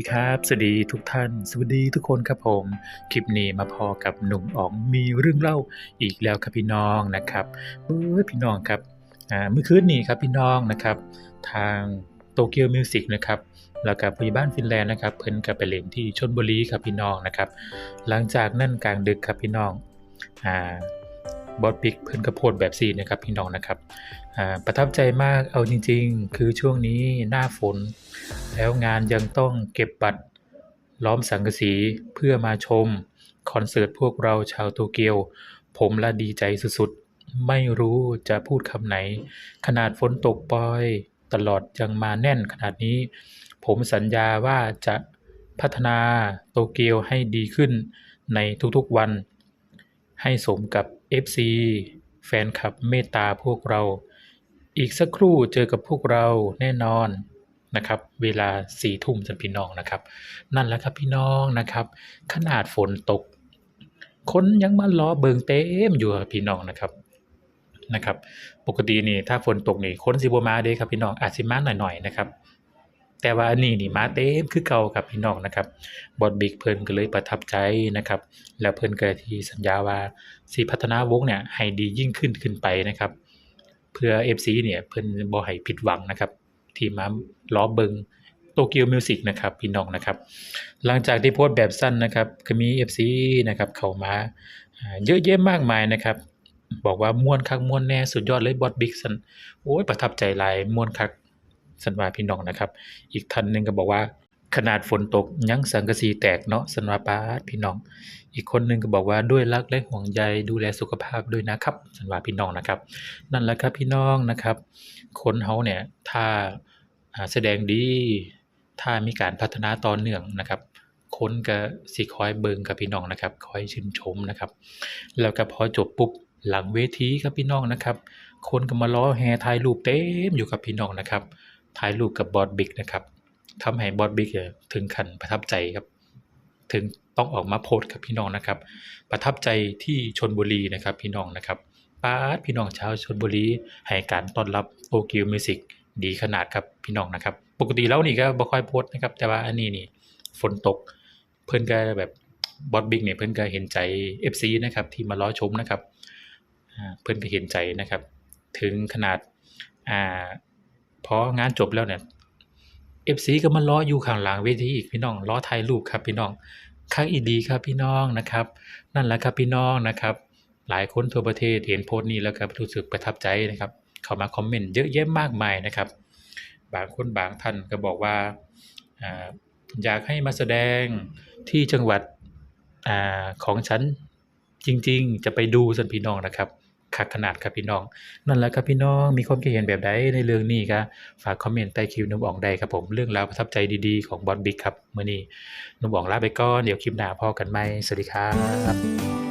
ดีครับ สวัสดีทุกท่าน สวัสดีทุกคนครับผม คลิปนี้มาพอกับหนุ่มอ๋องมีเรื่องเล่าอีกแล้วครับพี่น้องนะครับเอ้ยพี่น้องครับอ่าเมื่อคืนนี้ครับพี่น้องนะครับ ทางโตเกียวมิวสิกนะครับแล้วกับพยาบ้านฟินแลนด์นะครับ เพิ่นกับไปเล่นที่ชนบุรีครับพี่น้องนะครับ หลังจากนั่นกลางดึกครับพี่น้องอ่าบอสบิ๊กเพิ่นก็โพสต์แบบซีนะครับพี่น้องนะครับประทับใจมากเอาจริง ๆ คือช่วงนี้หน้าฝน แล้วงานยังต้องเก็บบัตร ล้อมสังกสีเพื่อมาชม คอนเสิร์ตพวกเราชาวโตเกียว ผมละดีใจสุดๆ ไม่รู้จะพูดคำไหน ขนาดฝนตกปลอย ตลอดยังมาแน่นขนาดนี้ ผมสัญญาว่าจะพัฒนาโตเกียวให้ดีขึ้นในทุกๆวัน ให้สมกับ FC แฟนคลับเมตตาพวกเรา อีกสักครู่เจอกับพวกเราแน่นอน นะครับ เวลาสี่ทุ่มสันพี่น้องนะครับ นั่นแหละครับพี่น้องนะครับ ขนาดฝนตก คนยังมาล้อเบิงเต็มอยู่ครับพี่น้องนะครับนะครับ ปกตินี่ถ้าฝนตกนี่คนสิบมาเด้ครับพี่น้องอาจสิมาหน่อยๆนะครับแต่ว่าอันนี้นี่มาเต็มคือเก่าครับพี่น้องนะครับ บอดบิ๊กเพิ่นก็เลยประทับใจนะครับ แล้วเพิ่นก็ที่สัญญาว่าสิพัฒนาวงเนี่ยให้ดียิ่งขึ้นขึ้นไปนะครับ เพื่อ FC เนี่ยเพิ่นบ่ให้ผิดหวังนะครับ ทีมมาล้อเบิงโตเกียวมิวสิกนะครับพี่น้องนะครับ หลังจากที่โพสต์แบบสั้นนะครับก็มี FC นะครับเข้ามาเยอะแยะมากมายนะครับ บอกว่าม่วนคักม่วนแน่สุดยอดเลยบอสบิ๊กสันโอ้ยประทับใจหลายม่วนคักสันว่าพี่น้องนะครับ อีกท่านหนึ่งก็บอกว่า ขนาดฝนตกยังสังกะสีแตกเนาะสันวาปาพี่น้อง อีกคนหนึงก็บอกว่าด้วยรักและห่วงใยดูแลสุขภาพด้วยนะครับสันวาพี่น้องนะครับ นั่นแหละครับพี่น้องนะครับ คนเฮาเนี่ยถ้าแสดงดีถ้ามีการพัฒนาต่อเนื่องนะครับคนก็สิคอยเบิงครับพี่น้องนะครับคอยชื่นชมนะครับ แล้วก็พอจบปุ๊บหลังเวทีครับพี่น้องนะครับ คนก็มาล้อแห่ถ่ายรูปเต็มอยู่กับพี่น้องนะครับถ่ายรูปกับบอสบิ๊กนะครับ ทำให้บอสบิ๊กเนี่ยถึงขันประทับใจครับ ถึงต้องออกมาโพสกับพี่น้องนะครับ ประทับใจที่ชนบุรีนะครับพี่น้องนะครับป้าดพี่น้องชาวชลบุรีให้การต้อนรับโตเกียวมิวสิกดีขนาดครับพี่น้องนะครับ ปกติแล้วนี่ก็บ่ค่อยโพสนะครับ แต่ว่าอันนี้นี่ฝนตก เพิ่นก็แบบบอสบิ๊กเนี่ยเพิ่นก็เห็นใจ FC นะครับที่มารอชมนะครับเพิ่นก็เห็นใจนะครับ ถึงขนาดอ่าพองานจบแล้วเนี่ย FC ก็มารออยู่ข้างหลังเวทีอีกพี่น้องรอถ่ายรูปครับพี่น้องคักอีดีครับพี่น้องนะครับ นั่นแหละครับพี่น้องนะครับ หลายคนทั่วประเทศเห็นโพสต์นี้แล้วก็รู้สึกประทับใจนะครับ เข้ามาคอมเมนต์เยอะแยะมากมายนะครับ บางคนบางท่านก็บอกว่าอยากให้มาแสดงที่จังหวัดอของฉันจริงๆ จะไปดูสันพี่น้องนะครับ คักขนาดครับพี่น้อง นั่นแหละครับพี่น้องมีความคิดเห็นแบบใดในเรื่องนี้ครับฝากคอมเมนต์ใต้คลิปนุ่มอ่องได้ครับผมเรื่องราวประทับใจดีๆของบอสบิ๊กครับเมื่อนี้นุ่มอ่องลาไปก่อนเดี๋ยวคลิปหน้าพอกันใหม่สวัสดีครับ